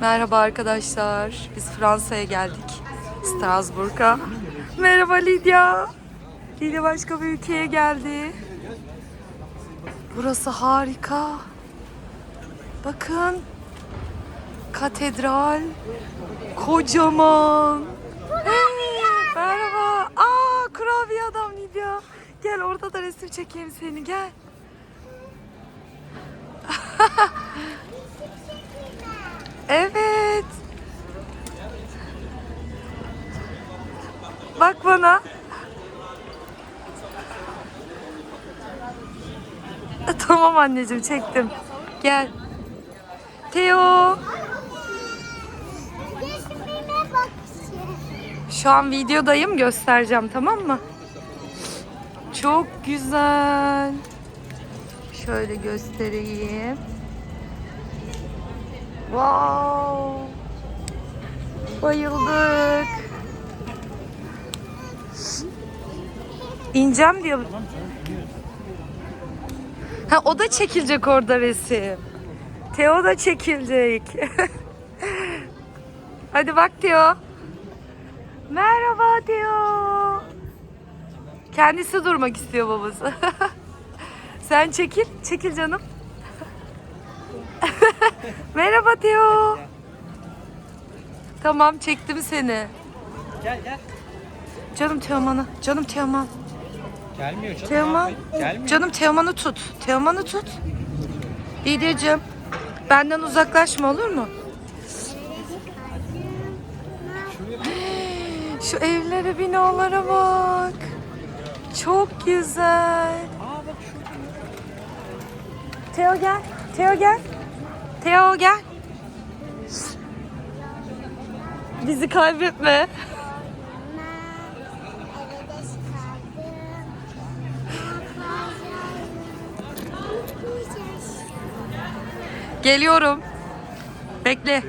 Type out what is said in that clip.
Merhaba arkadaşlar. Biz Fransa'ya geldik. Strasbourg'a. Merhaba Lidya. Lidya başka bir ülkeye geldi. Burası harika. Bakın. Katedral. Kocaman. Merhaba. Aa, kurabiye adam Lidya. Gel orada da resim çekeyim seni gel. Evet. Bak bana. Tamam anneciğim çektim. Gel. Teo. Şu an videodayım göstereceğim tamam mı? Çok güzel. Şöyle göstereyim. Wow. Bayıldık. İneceğim diyor. Ha o da çekilecek orada resim. Teo da çekilecek. Hadi bak Teo. Merhaba Teo. Kendisi durmak istiyor babası. Sen çekil, çekil canım. Merhaba Teo. Tamam çektim seni. Gel gel. Canım Teoman'ı, canım Teoman. Gelmiyor canım. Teoman, Gelmiyor. canım Teoman'ı tut. Teoman'ı tut. Lidyacığım, benden uzaklaşma olur mu? Şu evlere, binalara bak. Çok güzel. Teo gel. Teo gel. Teo gel. Bizi kaybetme. Geliyorum. Bekle.